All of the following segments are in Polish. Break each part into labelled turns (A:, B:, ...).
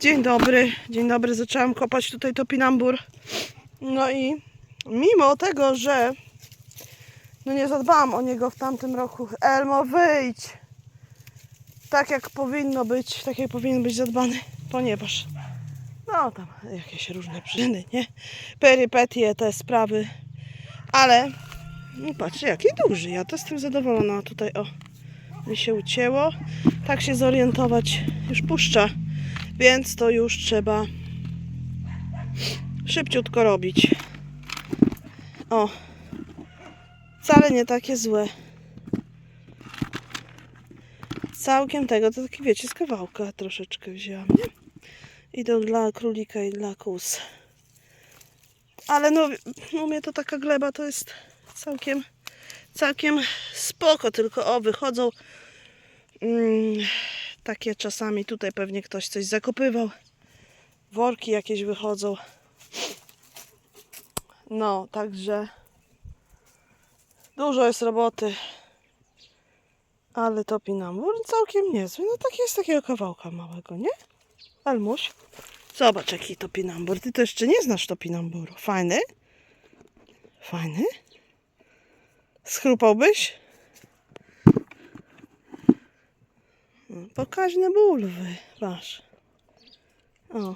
A: Dzień dobry, dzień dobry. Zaczęłam kopać tutaj topinambur. No i mimo tego, że no nie zadbałam o niego w tamtym roku. Elmo, wyjdź! Tak jak powinno być, tak jak powinien być zadbany, ponieważ no tam jakieś różne przyczyny, nie? Perypetie, te sprawy, ale no patrzcie, jaki duży. Ja to jestem zadowolona. Tutaj o, mi się ucięło. Tak się zorientować, już puszcza, więc to już trzeba szybciutko robić. O, wcale nie takie złe. Całkiem tego, to taki wiecie, z kawałka troszeczkę wzięłam, nie? I to dla królika i dla kus. Ale no, u mnie to taka gleba to jest całkiem, całkiem spoko, tylko o, wychodzą mm, takie czasami, tutaj pewnie ktoś coś zakopywał. Worki jakieś wychodzą. No, także dużo jest roboty. Ale topinambur całkiem niezły. No taki jest takiego kawałka małego, nie? Almuś. Zobacz jaki topinambur. Ty to jeszcze nie znasz topinamburu. Fajny? Fajny? Schrupałbyś? No, Pokaźne bulwy. Masz. O.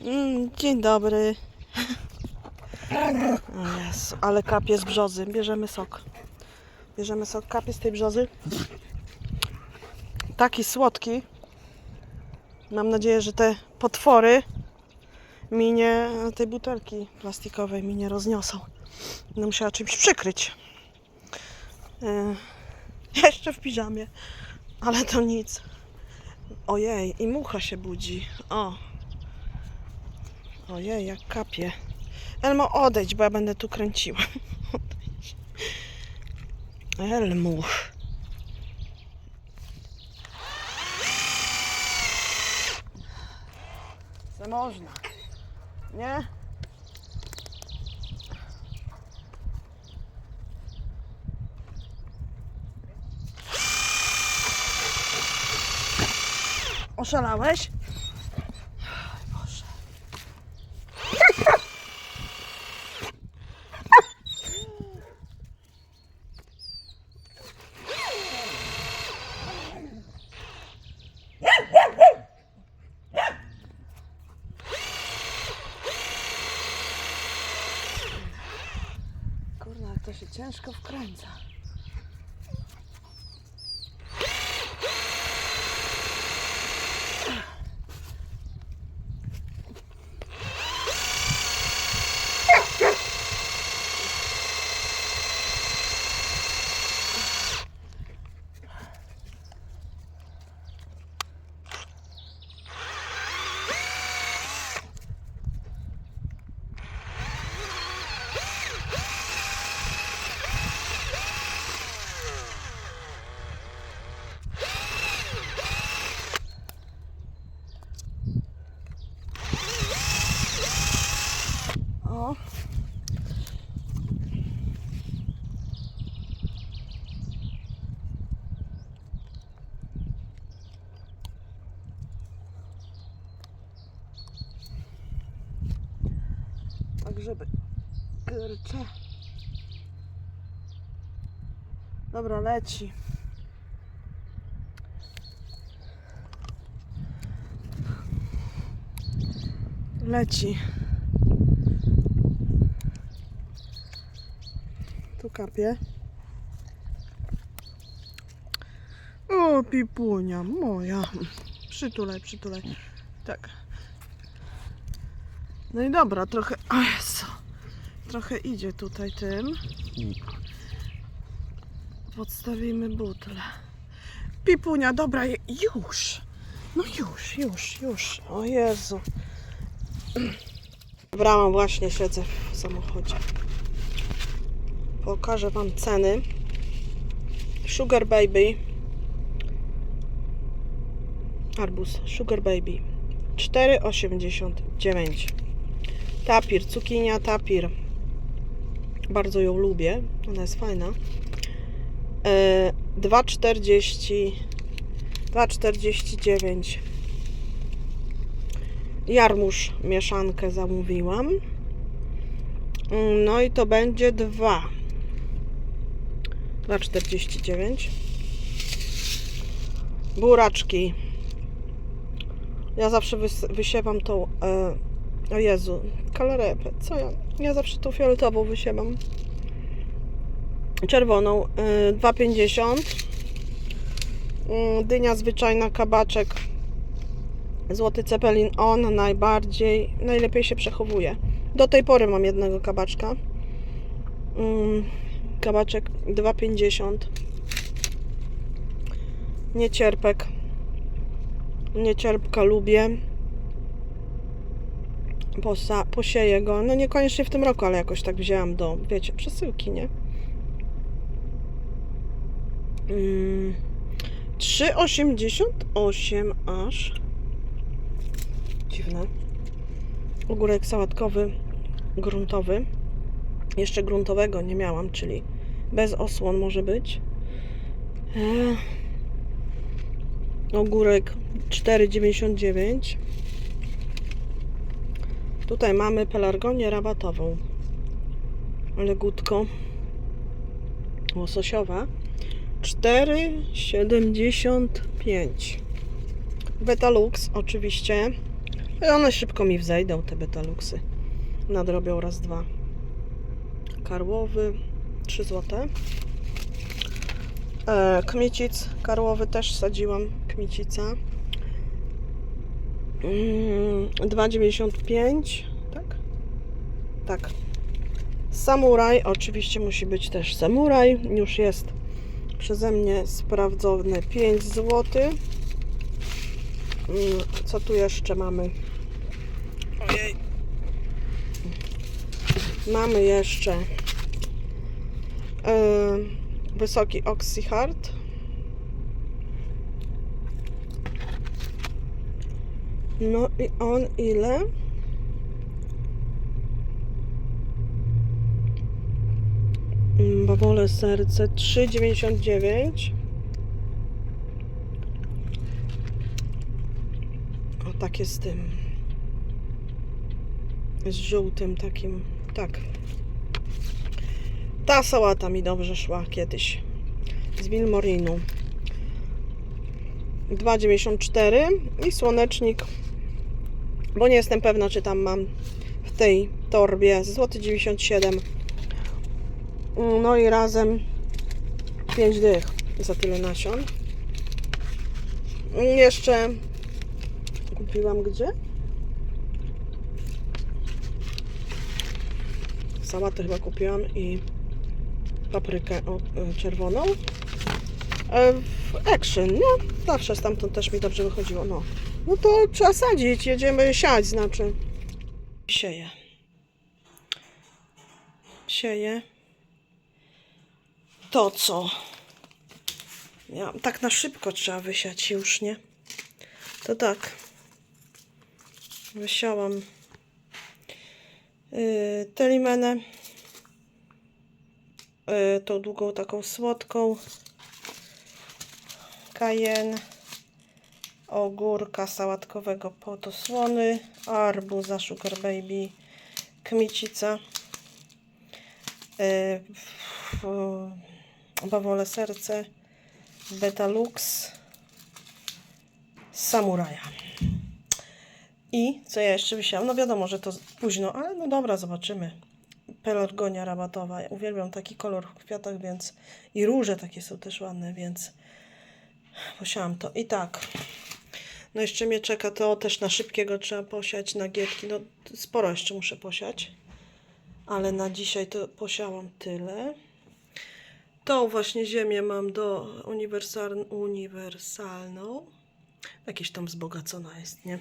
A: Mm, dzień dobry. Jezu, ale kapie z brzozy. Bierzemy sok. Bierzemy sok kapie z tej brzozy. Taki słodki. Mam nadzieję, że te potwory mi nie, tej butelki plastikowej mi nie rozniosą. Będę musiała czymś przykryć. E, jeszcze w piżamie, ale to nic. Ojej, i mucha się budzi. O. Ojej, jak kapie. Elmo, odejdź, bo ja będę tu kręciła. Odejdź. Elmuch. Można? Nie? Oszalałeś? Boże. Kurna, jak to się ciężko wkręca. O. Żeby... Kurczę. Dobra, leci. Leci. Tu kapie. O, pipunia moja. Przytulaj, przytulaj. Tak. No i dobra, trochę... O Jezu. Trochę idzie tutaj tym. Podstawimy butlę. Pipunia, dobra, już. No już, już, już. O Jezu. Brałam właśnie, siedzę w samochodzie. Pokażę Wam ceny. Sugar Baby. Arbuz Sugar Baby. 4,89. Tapir, cukinia, tapir. Bardzo ją lubię. Ona jest fajna. E, 2,40 2,49 Jarmuż mieszankę zamówiłam. No i to będzie 2 2,49 Buraczki. Ja zawsze wys- wysiewam tą. O Jezu, kalarepę. Co ja? Ja zawsze tą fioletową wysiewam. Czerwoną. E, 2,50. Mm, Dynia zwyczajna, kabaczek. Złoty cepelin. On najbardziej, najlepiej się przechowuje. Do tej pory mam jednego kabaczka. Mm, Kabaczek 2,50. Niecierpek. Niecierpka lubię. Posa, posieję go. No niekoniecznie w tym roku, ale jakoś tak wzięłam do, wiecie, przesyłki, nie? Mm, 3,88 aż. Dziwne. Ogórek sałatkowy, gruntowy. Jeszcze gruntowego nie miałam, czyli bez osłon może być. Eee. Ogórek 4,99. Tutaj mamy pelargonię rabatową. Legutko. Łososiowa. 4,75. Betalux oczywiście. One szybko mi wzejdą, te betaluxy. Nadrobią raz, dwa. Karłowy 3 złote. E, kmicic karłowy też sadziłam. Kmicica. Mm, 2,95. Tak? Tak. Samuraj. Oczywiście musi być też samuraj. Już jest przeze mnie sprawdzony 5 zł. Mm, Co tu jeszcze mamy? Ojej. Mamy jeszcze yy, wysoki Oxyhard. No i on ile? Mm, Bawole serce. 3,99 O takie z tym. Z żółtym takim. Tak. Ta sałata mi dobrze szła kiedyś. Z Wilmorinu. 2,94 i słonecznik bo nie jestem pewna czy tam mam w tej torbie złoty 97 no i razem 5 dych za tyle nasion jeszcze kupiłam gdzie? Sałatę chyba kupiłam i paprykę e, czerwoną. E, W Action, nie? Zawsze stamtąd też mi dobrze wychodziło. No, no to trzeba sadzić. Jedziemy siać, znaczy. Sieję. Sieję. To co? Ja, tak na szybko trzeba wysiać już, nie? To tak. Wysiałam yy, telimenę. Yy, tą długą taką słodką. Kajen. Ogórka sałatkowego podosłony. Arbuza Sugar Baby. Kmicica. F- bawole serce. Betalux. Samuraja. I co ja jeszcze wysiałam? No wiadomo, że to późno, ale no dobra, zobaczymy. Pelargonia rabatowa. Ja uwielbiam taki kolor w kwiatach, więc i róże takie są też ładne, więc posiałam to. I tak. No jeszcze mnie czeka to też na szybkiego trzeba posiać na gietki. No sporo jeszcze muszę posiać. Ale na dzisiaj to posiałam tyle. Tą właśnie ziemię mam do uniwersal, uniwersalną. Jakieś tam wzbogacona jest, nie?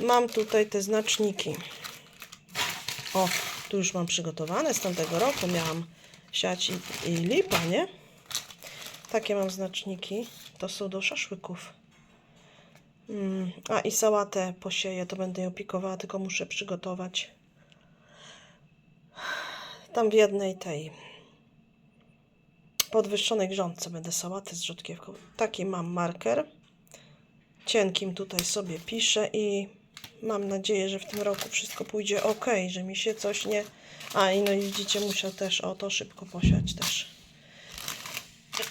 A: Mam tutaj te znaczniki. O, tu już mam przygotowane z tamtego roku. Miałam siać i, i lipa, nie? Takie mam znaczniki. To są do szaszłyków. Mm, a i sałatę posieję, to będę ją pikowała, tylko muszę przygotować. Tam w jednej tej podwyższonej grządce będę sałaty z rzodkiewką. Taki mam marker. Cienkim tutaj sobie piszę i mam nadzieję, że w tym roku wszystko pójdzie ok, że mi się coś nie... A i no widzicie, muszę też o to szybko posiać też.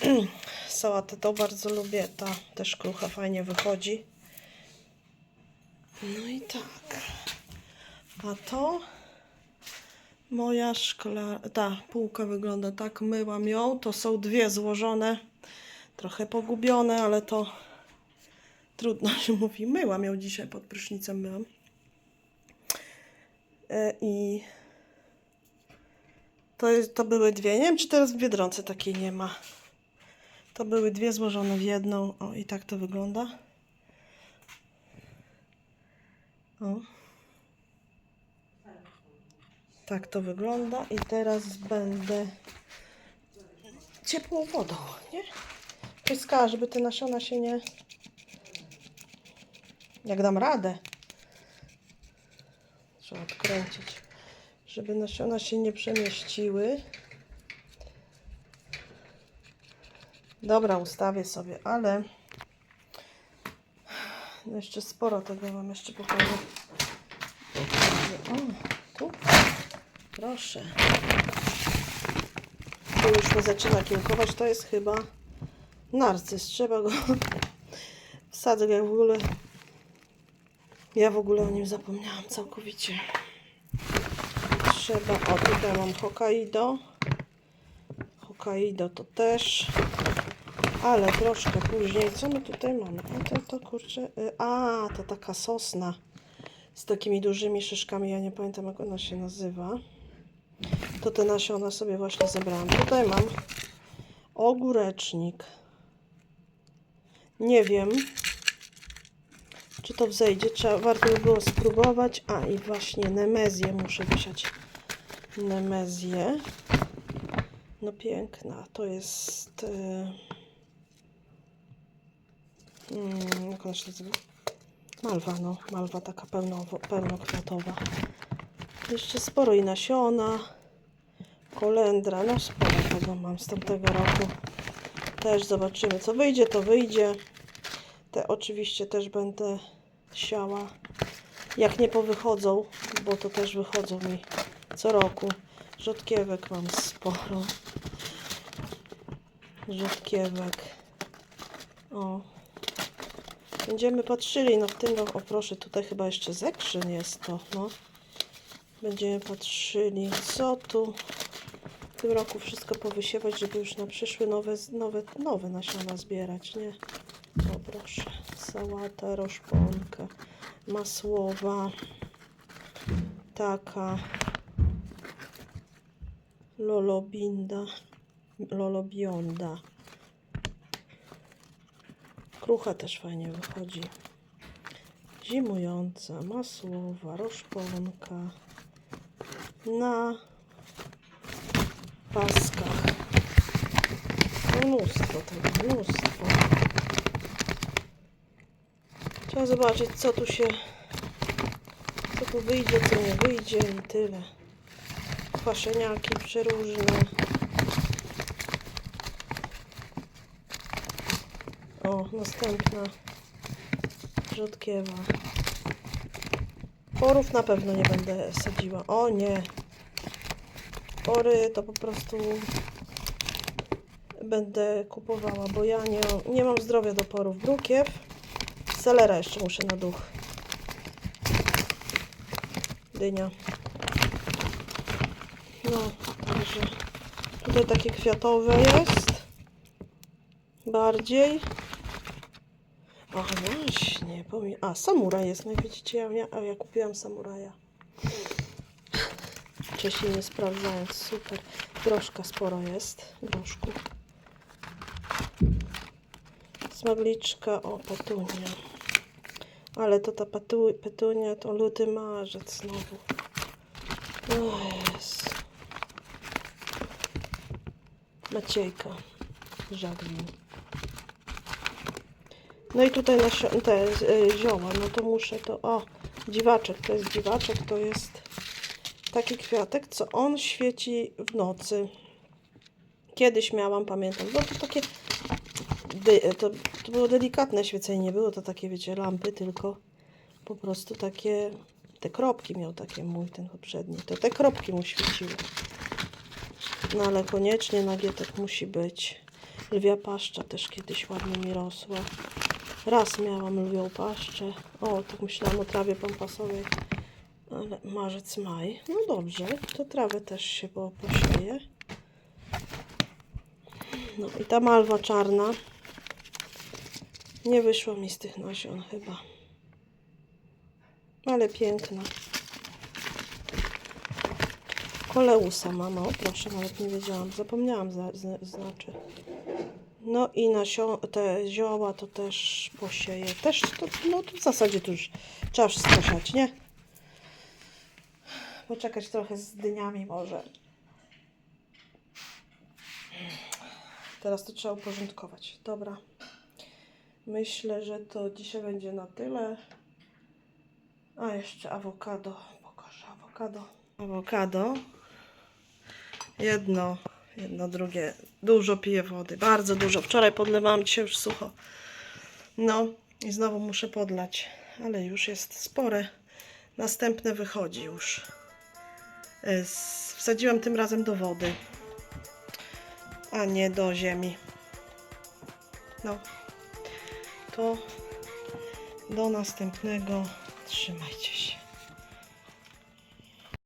A: Sałatę to bardzo lubię, ta też krucha fajnie wychodzi. No i tak. A to moja szkla... Ta półka wygląda tak, myłam ją. To są dwie złożone, trochę pogubione, ale to trudno się mówi. Myłam ją dzisiaj pod prysznicem, myłam. E, I to, to były dwie. Nie wiem, czy teraz w Biedronce takiej nie ma. To były dwie złożone w jedną. O, i tak to wygląda. O. Tak to wygląda. I teraz będę ciepłą wodą, nie? Pyskała, żeby te nasiona się nie... Jak dam radę. Trzeba odkręcić. Żeby nasiona się nie przemieściły. Dobra, ustawię sobie, ale jeszcze sporo tego mam, jeszcze pokażę. O, tu. Proszę. Tu już mi zaczyna kiełkować. To jest chyba narcyz. Trzeba go wsadzę jak w ogóle. Ja w ogóle o nim zapomniałam całkowicie. Trzeba, o tutaj mam Hokkaido. Hokkaido to też. Ale troszkę później. Co my tutaj mamy? A to, to kurczę. y, A, to taka sosna z takimi dużymi szyszkami. Ja nie pamiętam, jak ona się nazywa. To te nasiona sobie właśnie zebrałam. Tutaj mam ogórecznik. Nie wiem, czy to wzejdzie. Trzeba, warto by było spróbować. A i właśnie nemezję muszę wysiać. Nemezję. No piękna. To jest. y, Mm, jak ona się nazywa? Malwa, no. Malwa taka pełnowo, pełnokwiatowa. Jeszcze sporo i nasiona. Kolendra. No sporo tego mam z tamtego roku. Też zobaczymy co wyjdzie, to wyjdzie. Te oczywiście też będę siała. Jak nie powychodzą, bo to też wychodzą mi co roku. Rzodkiewek mam sporo. Rzodkiewek. O. Będziemy patrzyli, no w tym roku, o proszę, tutaj chyba jeszcze zekrzyn jest to, no. Będziemy patrzyli, co tu w tym roku wszystko powysiewać, żeby już na przyszły nowe, nowe, nowe nasiona zbierać, nie? O proszę, sałata, roszponka, masłowa, taka, lolobinda, lolobionda. Krucha też fajnie wychodzi. Zimująca, masłowa, roszponka. Na paskach. Mnóstwo tego, mnóstwo. Trzeba zobaczyć, co tu się, co tu wyjdzie, co nie wyjdzie i tyle. Kwaszeniaki przeróżne. O, następna rzodkiewa. Porów na pewno nie będę sadziła. O nie. Pory to po prostu będę kupowała, bo ja nie, nie mam zdrowia do porów. Brukiew. Selera jeszcze muszę na duch. Dynia. No, także tutaj takie kwiatowe jest. Bardziej. O właśnie, pomi- A, samuraj jest, no widzicie, ja, a ja kupiłam samuraja. Wcześniej nie sprawdzając, super. Groszka sporo jest, groszku. Smagliczka, o, petunia. Ale to ta petu, petunia to luty marzec znowu. O Jezu. Maciejka. Żaglin. No i tutaj nasze, te y, zioła, no to muszę to, o, dziwaczek, to jest dziwaczek, to jest taki kwiatek, co on świeci w nocy. Kiedyś miałam, pamiętam, bo to takie to, to było delikatne świecenie, nie było to takie, wiecie, lampy, tylko po prostu takie, te kropki miał takie mój, ten poprzedni, to te kropki mu świeciły. No ale koniecznie nagietek musi być. Lwia paszcza też kiedyś ładnie mi rosła. Raz miałam lwią paszczę. O, tak myślałam o trawie pampasowej. Ale marzec, maj. No dobrze, to trawę też się po- posieje. No i ta malwa czarna. Nie wyszło mi z tych nasion chyba. Ale piękna. Koleusa mama, o proszę, nawet nie wiedziałam. Zapomniałam za, zna- znaczy. No i nasio, te zioła to też posieję. Też to, no to w zasadzie to już trzeba wszystko siać, nie? Poczekać trochę z dyniami może. Teraz to trzeba uporządkować. Dobra. Myślę, że to dzisiaj będzie na tyle. A jeszcze awokado. Pokażę awokado. Awokado. Jedno, jedno, drugie. Dużo piję wody. Bardzo dużo. Wczoraj podlewałam, dzisiaj już sucho. No i znowu muszę podlać. Ale już jest spore. Następne wychodzi już. E, Wsadziłam tym razem do wody. A nie do ziemi. No. To do następnego. Trzymajcie się.